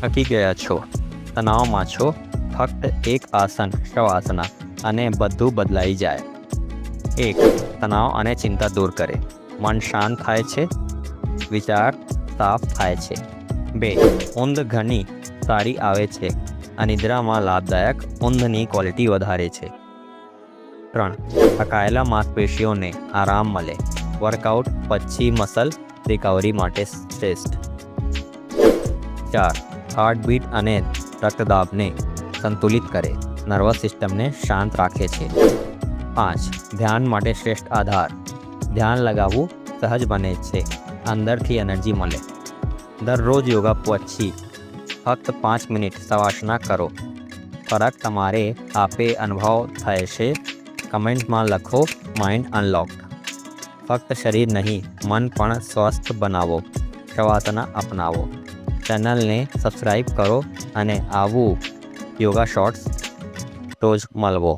થકી ગયા છો. તણાવમાં છો. ફક્ત એક આસન, શવાસના અને બધું બદલાઈ જાય. એક, તણાવ અને ચિંતા દૂર કરે. મન શાંત થાય છે. વિચાર સાફ થાય છે. બે, ઊંઘ ઘણી સારી આવે છે અનિદ્રામાં લાભદાયક ઊંઘની ક્વોલિટી વધારે છે. ત્રણ થકાયેલા માંસપેશીઓને આરામ મળે. વર્કઆઉટ પછી મસલ રિકવરી માટે શ્રેષ્ઠ. ચાર હાર્ટબીટ અને રક્તદાબને સંતુલિત કરે. નર્વસ સિસ્ટમને શાંત રાખે છે. પાંચ, ધ્યાન માટે શ્રેષ્ઠ આધાર. ધ્યાન લગાવવું સહજ બને છે. અંદરથી એનર્જી મળે. દરરોજ યોગા પછી ફક્ત પાંચ મિનિટ સવાસના કરો. ફરક તમારે આપે અનુભવ થાય છે. કમેન્ટમાં લખો માઇન્ડ અનલોક ફક્ત શરીર નહીં, મન પણ સ્વસ્થ બનાવો. શવાસના અપનાવો. ચેનલને સબસ્ક્રાઈબ કરો અને આવું યોગા શોર્ટ્સ રોજ મળવો.